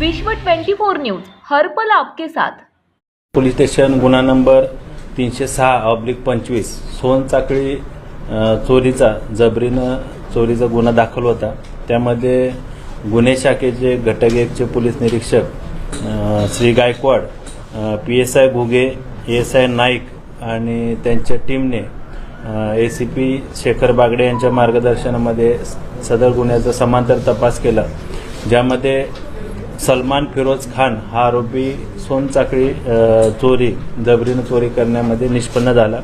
विश्व 24 न्यूज हरपल आपके साथ. पोलीस स्टेशन गुन्हा नंबर तीनशे सहा ऑब्लिक पंचवीस. सोन चाकळी चोरीचा जबरीनं चोरीचा गुन्हा दाखल होता. त्यामध्ये गुन्हे शाखेचे घटक एकचे पोलीस निरीक्षक Shri Gaikwad P S I Ghuge S I Naik आणि त्यांच्या टीमने A C P Shekhar Bagde यांच्या मार्गदर्शनामध्ये सदर गुन्ह्याचा समांतर तपास केला. ज्यामध्ये सलमान फिरोज खान हा आरोपी सोनचाकळी चोरी जबरीनं चोरी करण्यामध्ये निष्पन्न झाला.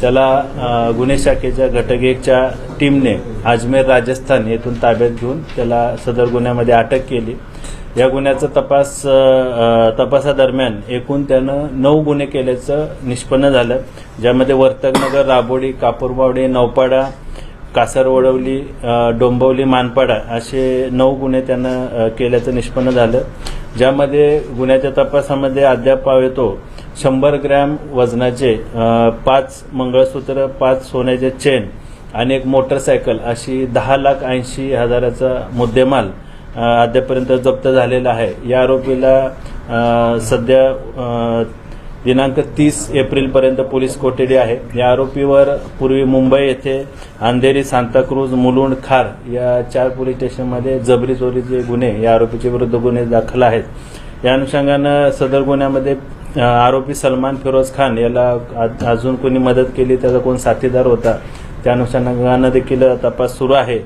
त्याला गुन्हे शाखेच्या घटक एकच्या टीमने अजमेर राजस्थान येथून ताब्यात घेऊन त्याला सदर गुन्ह्यामध्ये अटक केली. या गुन्ह्याचा तपास तपासादरम्यान एकूण त्यानं नऊ गुन्हे केल्याचं निष्पन्न झालं. ज्यामध्ये वर्तकनगर राबोडी कापूरबावडे नौपाडा कासरवडवली डोंबवली मानपाडा असे नऊ गुन्हे त्यांना केल्याचं निष्पन्न झालं. ज्यामध्ये गुन्ह्याच्या तपासामध्ये अद्याप येतो शंभर ग्रॅम वजनाचे पाच मंगळसूत्र पाच सोन्याचे चेन आणि एक मोटरसायकल अशी दहा लाख ऐंशी हजाराचा मुद्देमाल अद्यापर्यंत जप्त झालेला आहे. या आरोपीला सध्या दिनांक तीस एप्रिलपर्यंत पोलीस कोठडी आहे. या आरोपीवर पूर्वी मुंबई येथे अंधेरी सांताक्रूज मुलुंड खार या चार पोलीस स्टेशनमध्ये जबरी चोरीचे गुन्हे या आरोपीच्या विरुद्ध गुन्हे दाखल आहेत. या अनुषंगानं सदर गुन्ह्यामध्ये आरोपी सलमान फिरोज खान याला अजून कोणी मदत केली त्याचा कोण साथीदार होता त्या अनुषंगानं देखील तपास सुरू आहे.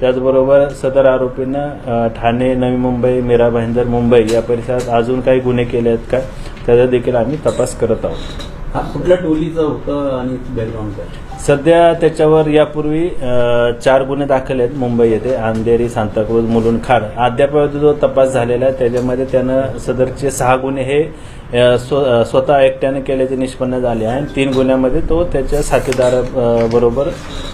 त्याचबरोबर सदर आरोपींना ठाणे नवी मुंबई मीरा भाईंदर मुंबई या परिसरात अजून काही गुन्हे केले आहेत का? त्याचा देखील आम्ही तपास करत आहोत. हा कुठल्या टोलीचं होतं आणि बॅकग्राऊंड काय? सध्या त्याच्यावर यापूर्वी अ, चार गुन्हे दाखल आहेत. मुंबई येथे अंधेरी सांताक्रूज मुलुंड खार अद्याप जो तपास झालेला आहे त्याच्यामध्ये त्यानं सदरचे सहा गुन्हे हे अ, स्व- अ, स्वतः एकट्याने केल्याचे निष्पन्न झाले आहे. आणि तीन गुन्ह्यामध्ये तो त्याच्या साथीदार अ, बरोबर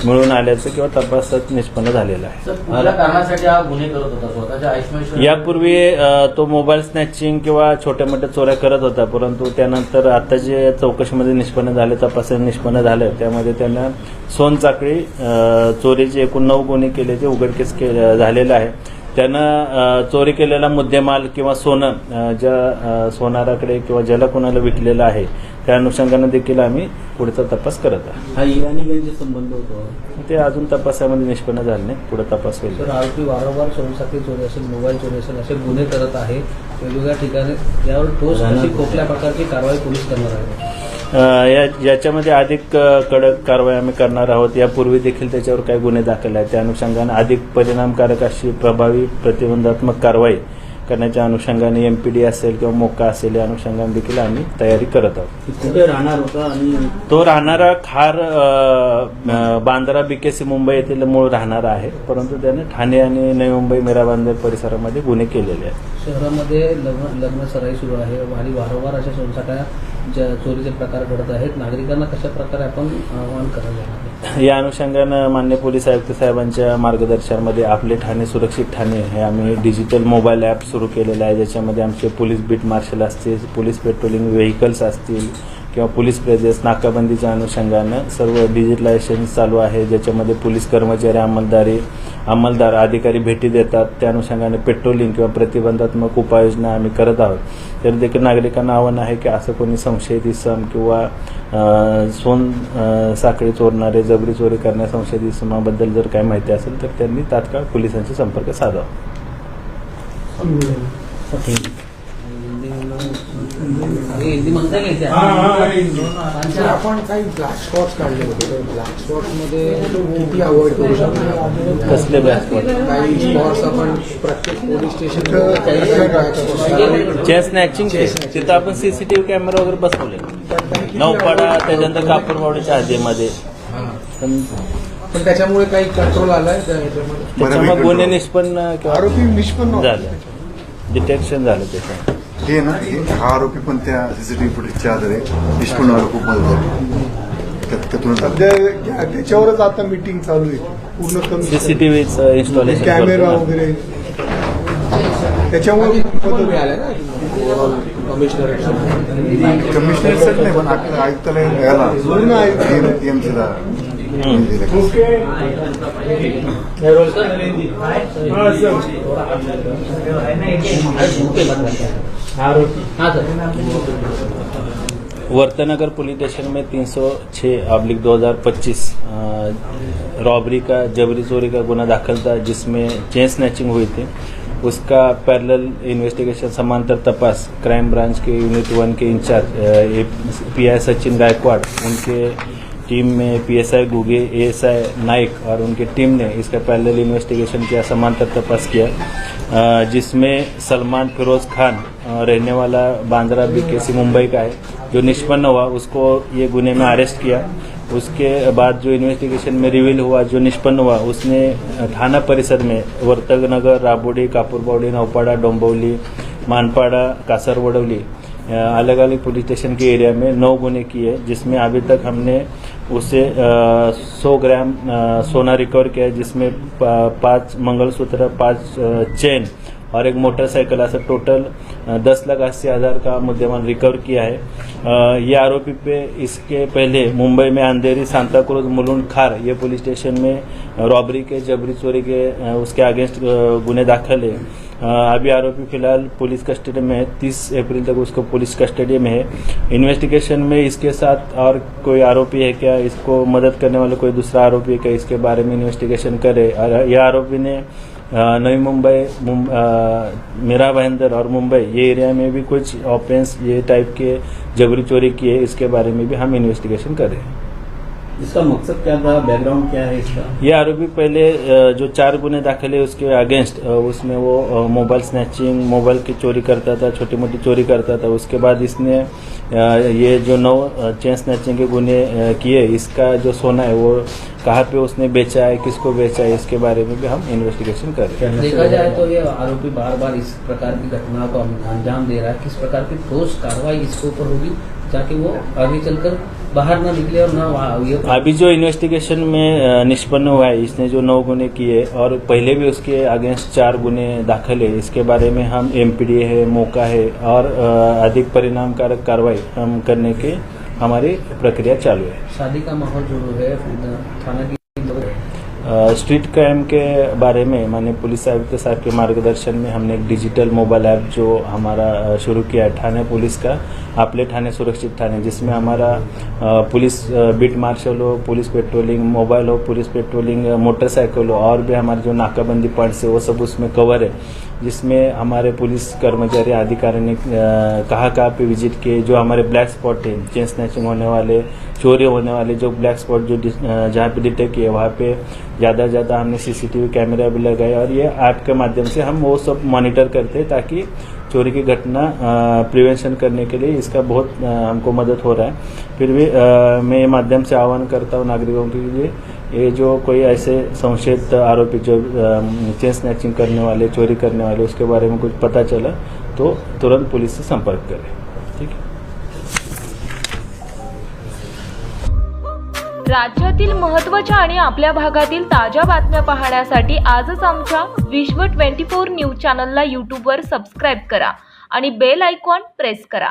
मिळून आल्याचं किंवा तपासात निष्पन्न झालेलं आहे. सर कुठल्या कारणासाठी हा गुन्हे करत होता? स्वतःच्या आयुष्यमान यापूर्वी अ, तो मोबाईल स्नॅचिंग किंवा छोट्या मोठ्या चोऱ्या करत होता. परंतु त्यानंतर आता जे चौकशीमध्ये निष्पन्न झाले तपासात निष्पन्न झालं त्यामध्ये त्यानं सोनचाकळी अ, चोरीचे एकूण नऊ गुन्हे केल्याचे उघडकीस के झालेलं आहे त्यानं चोरी केलेला मुद्देमाल किंवा सोनं ज्या सोनाराकडे किंवा ज्याला कोणाला विकलेलं आहे त्या अनुषंगानं देखील आम्ही पुढचा तपास करत आहोत. हा इराणी संबंध होतो. ते अजून तपासामध्ये निष्पन्न झाले नाही पुढे तपास होईल. तर आरोपी वारंवार सोनसाखळी चोरी असेल मोबाईल चोरी असेल असे गुन्हे करत आहे. वेगवेगळ्या ठिकाणी यावर ठोस कुठल्या प्रकारची कारवाई पोलीस करणार आहे या याच्यामध्ये अधिक कडक कारवाई आम्ही करणार आहोत. यापूर्वी देखील त्याच्यावर काही गुन्हे दाखल आहेत. त्या अनुषंगाने अधिक परिणामकारक अशी प्रभावी प्रतिबंधात्मक कारवाई करण्याच्या अनुषंगाने एमपीडी असेल किंवा मोका असेल या अनुषंगाने देखील आम्ही तयारी करत आहोत. कुठे राहणार होता आणि तो राहणारा खार बांद्रा बीकेसी मुंबई येथील मूळ राहणारा आहे. परंतु त्याने ठाणे आणि नवी मुंबई मीरा बांदर परिसरामध्ये गुन्हे केलेले आहेत. शहरामध्ये लग्न लग्न सराई सुरू आहे. आणि वारंवार अशा सोनसाखळ्या ज्या चोरीचे प्रकार घडत आहेत नागरिकांना कशा प्रकारे आपण आवाहन करायला या अनुषंगानं मान्य पोलीस आयुक्त साहेबांच्या मार्गदर्शनामध्ये आपले ठाणे सुरक्षित ठाणे हे आम्ही डिजिटल मोबाईल ॲप सुरू केलेलं आहे. ज्याच्यामध्ये आमचे पोलीस बीट मार्शल असतील पोलीस पेट्रोलिंग व्हेकल्स असतील किंवा पोलीस प्रेजेस नाकाबंदीच्या अनुषंगानं सर्व डिजिटलायझेशन चालू आहे. ज्याच्यामध्ये पोलीस कर्मचारी अंमलदारी अंमलदार अधिकारी भेटी देतात. त्या अनुषंगाने पेट्रोलिंग किंवा प्रतिबंधात्मक उपाययोजना आम्ही करत आहोत. तरी देखील नागरिकांना आव्हान आहे की असं कोणी संशयित इसम किंवा सोन साखळी चोरणारे जबरी चोरी करण्या संशयित इसमाबद्दल जर काही माहिती असेल तर त्यांनी तात्काळ पोलिसांशी संपर्क साधावा आणि हिंदी म्हणता का इथे? तर आपण काही ब्लॅक स्पॉट्स काढले होते तर ब्लॅक स्पॉट्समध्ये किती अवॉइड करू शकतो कसले ब्लॅक स्पॉट काही स्पॉट्स आपण प्रत्येक पोलीस स्टेशन चेन स्नॅचिंग तिथं आपण सीसीटीव्ही कॅमेरा वगैरे बसवले. नौपाडा त्याच्यानंतर कापूरवाडीच्या हद्दीमध्ये पण पण त्याच्यामुळे काही कंट्रोल आलाय? त्याच्यामुळे गुन्हे निष्पन्न किंवा आरोपी निष्पन्न. झालं. डिटेक्शन झालं त्याचं हे ना हे हा आरोपी पण त्या सीसीटीव्ही फुटेजच्या आधारे निष्पन्न खूप मदत झाली सध्या त्या- त्याच्यावरच आता मीटिंग चालू आहे पूर्ण कमी इन्स्टॉलेशन कॅमेरा वगैरे त्याच्यामुळे मिळाला कमिशनर कमिशनर नाही पण आयुक्तालय याला पूर्ण. हाँ सर। वर्तनगर पुलिस स्टेशन में 306 अब्लिक 2025 रॉबरी का जबरी चोरी का गुना दाखिल था जिसमें चेन स्नैचिंग हुई थी। उसका पैरेलल इन्वेस्टिगेशन समांतर तपास क्राइम ब्रांच के unit one K incharge P I Sachin Gaikwad उनके टीम में पीएसआई, गुगे, एएसआई, नाइक और उनकी टीम ने इसका पैरेलल इन्वेस्टिगेशन किया, समांतर तपास किया जिसमें सलमान फिरोज खान रहने वाला बांद्रा बीकेसी मुंबई का है, जो निष्पन्न हुआ, उसको ये गुने में अरेस्ट किया। उसके बाद जो इन्वेस्टिगेशन में रिवील हुआ, जो निष्पन्न हुआ, उसने थाना परिसर में वर्तकनगर, राबोडी कापूरबावडी नौपाड़ा डोंबवली मानपाड़ा कासरवडवली अलग अलग पुलिस स्टेशन के एरिया में नौ गुने किए, जिसमें अभी तक हमने उसे सौ ग्राम सोना रिकवर किया है, जिसमें पा- पाँच मंगलसूत्र पाँच चेन और एक मोटरसाइकिल ऐसा टोटल दस लाख अस्सी हज़ार का मुद्देमाल रिकवर किया है. ये आरोपी पे इसके पहले मुंबई में अंधेरी सांताक्रूज मुलुंड खार ये पुलिस स्टेशन में रॉबरी के जबरी चोरी के उसके अगेंस्ट गुने दाखिल है. अभी आरोपी फ़िलहाल पुलिस कस्टडी में है। तीस अप्रैल तक उसको पुलिस कस्टडी में है। इन्वेस्टिगेशन में इसके साथ और कोई आरोपी है क्या? इसको मदद करने वाला कोई दूसरा आरोपी है क्या? इसके बारे में इन्वेस्टिगेशन करे। और यह आरोपी ने नई मुंबई मीरा भाईंदर और मुंबई, ये एरिया में भी कुछ ऑफेंस ये टाइप के जबरी चोरी किए, इसके बारे में भी हम इन्वेस्टिगेशन कर हैं। इसका मकसद क्या था? बैकग्राउंड क्या है इसका? ये आरोपी पहले जो चार गुने दाखिल है उसके अगेंस्ट उसमें वो मोबाइल स्नैचिंग मोबाइल की चोरी करता था छोटी मोटी चोरी करता था। उसके बाद इसने ये जो नौ चेन स्नैचिंग के गुने किए इसका जो सोना है वो कहाँ पे उसने बेचा है किसको बेचा है इसके बारे में भी हम इन्वेस्टिगेशन कर रहे हैं। देखा जाए तो ये आरोपी बार बार इस प्रकार की घटना को अंजाम दे रहा है। किस प्रकार की ठोस कार्रवाई इसके ऊपर होगी? ताकि वो आगे चलकर बाहर ना निकले और ना वहाँ- ये अभी जो इन्वेस्टिगेशन में निष्पन्न हुआ है इसने जो नौ गुने किए और पहले भी उसके अगेंस्ट चार गुने दाखिल है इसके बारे में हम एमपीडी है मौका है और अधिक परिणामकारक कार्रवाई हम करने के हमारी प्रक्रिया चालू है। शादी का माहौल जो है थाना की स्ट्रीट क्राइम के बारे में माननीय पुलिस आयुक्त साहब के मार्गदर्शन में हमने एक डिजिटल मोबाइल ऐप जो हमारा शुरू किया है थाने पुलिस का आपले थाने सुरक्षित थाने जिसमें हमारा पुलिस बीट मार्शल हो पुलिस पेट्रोलिंग मोबाइल हो पुलिस पेट्रोलिंग मोटरसाइकिल हो और भी हमारे जो नाकाबंदी पॉइंट्स है वो सब उसमें कवर है। जिसमें हमारे पुलिस कर्मचारी अधिकारी ने कहाँ कहाँ पे विज़िट किए जो हमारे ब्लैक स्पॉट है चेन स्नैचिंग होने वाले चोरी होने वाले जो ब्लैक स्पॉट जो जहाँ पे डिटेक्ट किए वहाँ पे ज़्यादा से ज़्यादा हमने सीसीटीवी कैमरा भी लगाए और ये ऐप के माध्यम से हम वो सब मॉनिटर करते हैं ताकि चोरी की घटना प्रिवेंशन करने के लिए इसका बहुत अ, हमको मदद हो रहा है। फिर भी अ, मैं ये माध्यम से आह्वान करता हूँ नागरिकों के लिए ये जो कोई ऐसे संशयित आरोपी जो चेन स्नैचिंग करने वाले चोरी करने वाले उसके बारे में कुछ पता चला तो तुरंत पुलिस से संपर्क करें। ठीक है? राज्यातील महत्त्वाच्या आणि आपल्या भागातील ताज्या बातम्या पाहण्यासाठी आजच आमच्या विश्व 24 न्यूज चॅनलला यूट्यूबवर सबस्क्राईब करा आणि बेल आयकॉन प्रेस करा.